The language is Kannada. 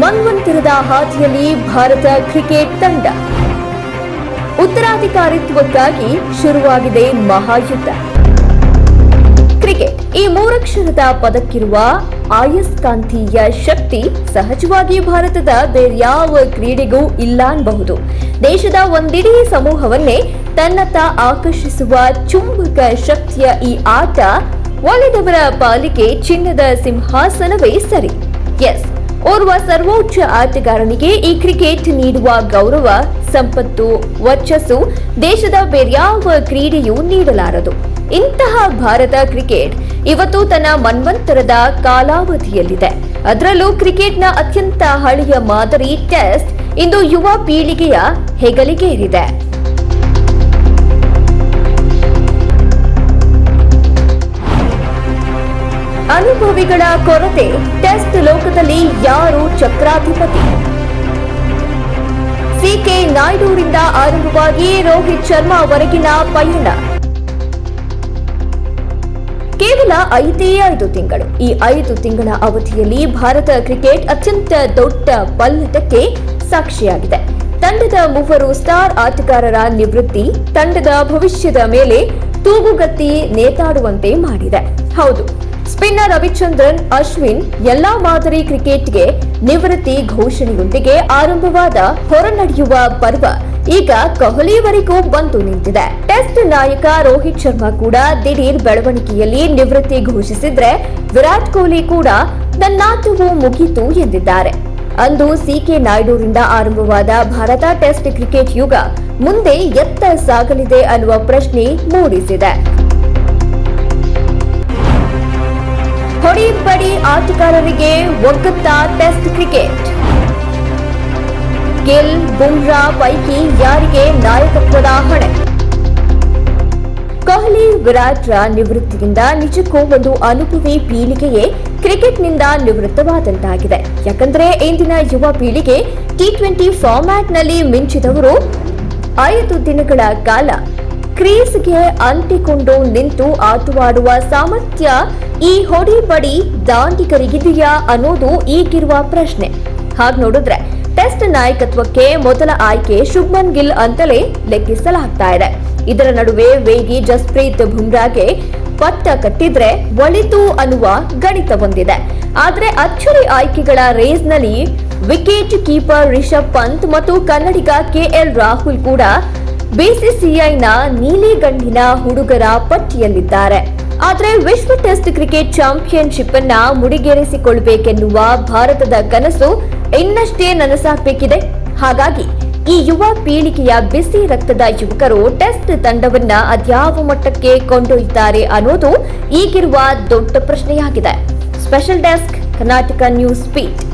ಮನ್ವಂತರದ ಹಾದಿಯಲ್ಲಿ ಭಾರತ ಕ್ರಿಕೆಟ್ ತಂಡ. ಉತ್ತರಾಧಿಕಾರಿತ್ವಕ್ಕಾಗಿ ಶುರುವಾಗಿದೆ ಮಹಾಯುದ್ಧ. ಕ್ರಿಕೆಟ್ ಈ ಮೂರಕ್ಷರದ ಪದಕ್ಕಿರುವ ಆಯಸ್ಕಾಂತೀಯ ಶಕ್ತಿ ಸಹಜವಾಗಿ ಭಾರತದ ಬೇರ್ಯಾವ ಕ್ರೀಡೆಗೂ ಇಲ್ಲ ಅನ್ಬಹುದು. ದೇಶದ ಒಂದಿಡೀ ಸಮೂಹವನ್ನೇ ತನ್ನತ್ತ ಆಕರ್ಷಿಸುವ ಚುಂಬಕ ಶಕ್ತಿಯ ಈ ಆಟ ಒಲಿದವರ ಪಾಲಿಗೆ ಚಿನ್ನದ ಸಿಂಹಾಸನವೇ ಸರಿ. ಎಸ್. ಓರ್ವ ಸರ್ವೋಚ್ಚ ಆಟಗಾರನಿಗೆ ಈ ಕ್ರಿಕೆಟ್ ನೀಡುವ ಗೌರವ, ಸಂಪತ್ತು, ವರ್ಚಸ್ಸು, ದೇಶದ ಬೇರ್ಯಾವ ಕ್ರೀಡೆಯೂ ನೀಡಲಾರದು. ಇಂತಹ ಭಾರತ ಕ್ರಿಕೆಟ್ ಇವತ್ತು ತನ್ನ ಮನ್ವಂತರದ ಕಾಲಾವಧಿಯಲ್ಲಿದೆ. ಅದರಲ್ಲೂ ಕ್ರಿಕೆಟ್ನ ಅತ್ಯಂತ ಹಳೆಯ ಮಾದರಿ ಟೆಸ್ಟ್ ಇಂದು ಯುವ ಪೀಳಿಗೆಯ ಹೆಗಲಿಗೇರಿದೆ. ಅನುಭವಿಗಳ ಕೊರತೆ. ಟೆಸ್ಟ್ ಲೋಕದಲ್ಲಿ ಯಾರು ಚಕ್ರಾಧಿಪತಿ? ಸಿಕೆ ನಾಯ್ಡುರಿಂದ ಆರಂಭವಾಗಿ ರೋಹಿತ್ ಶರ್ಮಾ ವರೆಗಿನ ಪಯಣ. ಕೇವಲ ಐದೇ ಐದು ತಿಂಗಳು. ಈ ಐದು ತಿಂಗಳ ಅವಧಿಯಲ್ಲಿ ಭಾರತ ಕ್ರಿಕೆಟ್ ಅತ್ಯಂತ ದೊಡ್ಡ ಪಲ್ಲಟಕ್ಕೆ ಸಾಕ್ಷಿಯಾಗಿದೆ. ತಂಡದ ಮೂವರು ಸ್ಟಾರ್ ಆಟಗಾರರ ನಿವೃತ್ತಿ, ತಂಡದ ಭವಿಷ್ಯದ ಮೇಲೆ ತೂಗುಗತ್ತಿ ನೇತಾಡುವಂತೆ ಮಾಡಿದೆ. ಹೌದು ಸ್ಪಿನ್ನರ್ ರವಿಚಂದ್ರನ್, ಅಶ್ವಿನ್ ಎಲ್ಲಾ ಮಾದರಿ ಕ್ರಿಕೆಟ್ಗೆ ನಿವೃತ್ತಿ ಘೋಷಣೆಯೊಂದಿಗೆ ಆರಂಭವಾದ ಹೊರನಡೆಯುವ ಪರ್ವ ಈಗ ಕೊಹ್ಲಿವರೆಗೂ ಬಂದು ನಿಂತಿದೆ. ಟೆಸ್ಟ್ ನಾಯಕ ರೋಹಿತ್ ಶರ್ಮಾ ಕೂಡ ದಿಢೀರ್ ಬೆಳವಣಿಗೆಯಲ್ಲಿ ನಿವೃತ್ತಿ ಘೋಷಿಸಿದ್ರೆ ವಿರಾಟ್ ಕೊಹ್ಲಿ ಕೂಡ ನನ್ನಾಟವು ಮುಗಿತು ಎಂದಿದ್ದಾರೆ. ಅಂದು ಸಿಕೆ ನಾಯ್ಡುರಿಂದ ಆರಂಭವಾದ ಭಾರತ ಟೆಸ್ಟ್ ಕ್ರಿಕೆಟ್ ಯುಗ ಮುಂದೆ ಎತ್ತ ಸಾಗಲಿದೆ ಅನ್ನುವ ಪ್ರಶ್ನೆ ಮೂಡಿಸಿದೆ. ಹೊಡಿ ಬಡಿ ಆಟಗಾರರಿಗೆ ಒಗ್ಗುತ್ತಾ ಟೆಸ್ಟ್ ಕ್ರಿಕೆಟ್. ಗಿಲ್ ಬುಮ್ರಾ ಪೈಕಿ ಯಾರಿಗೆ ನಾಯಕತ್ವದ ಹೊಣೆ? ಕೊಹ್ಲಿ ವಿರಾಟ್ರ ನಿವೃತ್ತಿಯಿಂದ ನಿಜಕ್ಕೂ ಒಂದು ಅನುಭವಿ ಪೀಳಿಗೆಯೇ ಕ್ರಿಕೆಟ್ನಿಂದ ನಿವೃತ್ತವಾದಂತಾಗಿದೆ. ಯಾಕಂದ್ರೆ ಇಂದಿನ ಯುವ ಪೀಳಿಗೆ ಟಿ ಟ್ವೆಂಟಿ ಫಾರ್ಮ್ಯಾಟ್ನಲ್ಲಿ ಮಿಂಚಿದವರು ಐದು ದಿನಗಳ ಕಾಲ. ಕ್ರೀಸ್ಗೆ ಅಂಟಿಕೊಂಡು ನಿಂತು ಆಟವಾಡುವ ಸಾಮರ್ಥ್ಯ ಈ ಹೊಡಿ ಬಡಿ ದಾಂಡಿಗರಿಗಿದೆಯಾ ಅನ್ನೋದು ಈಗಿರುವ ಪ್ರಶ್ನೆ. ಹಾಗೆ ನೋಡಿದ್ರೆ, ಟೆಸ್ಟ್ ನಾಯಕತ್ವಕ್ಕೆ ಮೊದಲ ಆಯ್ಕೆ ಶುಭ್ಮನ್ ಗಿಲ್ ಅಂತಲೇ ಲೆಕ್ಕಿಸಲಾಗ್ತಾ ಇದೆ. ಇದರ ನಡುವೆ ವೇಗಿ ಜಸ್ಪ್ರೀತ್ ಬುಮ್ರಾಗೆ ಪತ್ತ ಕಟ್ಟಿದ್ರೆ ಒಳಿತು ಅನ್ನುವ ಗಣಿತ ಹೊಂದಿದೆ ಆದ್ರೆ ಅಚ್ಚರಿ ಆಯ್ಕೆಗಳ ರೇಸ್ನಲ್ಲಿ ವಿಕೆಟ್ ಕೀಪರ್ ರಿಷಬ್ ಪಂತ್ ಮತ್ತು ಕನ್ನಡಿಗ ಕೆಎಲ್ ರಾಹುಲ್ ಕೂಡ ಬಿಸಿಸಿಐನ ನೀಲಿಗಂಡಿನ ಹುಡುಗರ ಪಟ್ಟಿಯಲ್ಲಿದ್ದಾರೆ. ಆದರೆ ವಿಶ್ವ ಟೆಸ್ಟ್ ಕ್ರಿಕೆಟ್ ಚಾಂಪಿಯನ್ಶಿಪ್ ಅನ್ನ ಮುಡಿಗೇರಿಸಿಕೊಳ್ಳಬೇಕೆನ್ನುವ ಭಾರತದ ಕನಸು ಇನ್ನಷ್ಟೇ ನನಸಾಗಬೇಕಿದೆ. ಹಾಗಾಗಿ ಈ ಯುವ ಪೀಳಿಗೆಯ ಬಿಸಿ ರಕ್ತದ ಯುವಕರು ಟೆಸ್ಟ್ ತಂಡವನ್ನ ಅದ್ಯಾವ ಮಟ್ಟಕ್ಕೆ ಕೊಂಡೊಯ್ತಾರೆ ಅನ್ನೋದು ಈಗಿರುವ ದೊಡ್ಡ ಪ್ರಶ್ನೆಯಾಗಿದೆ. Special desk Karnataka news speed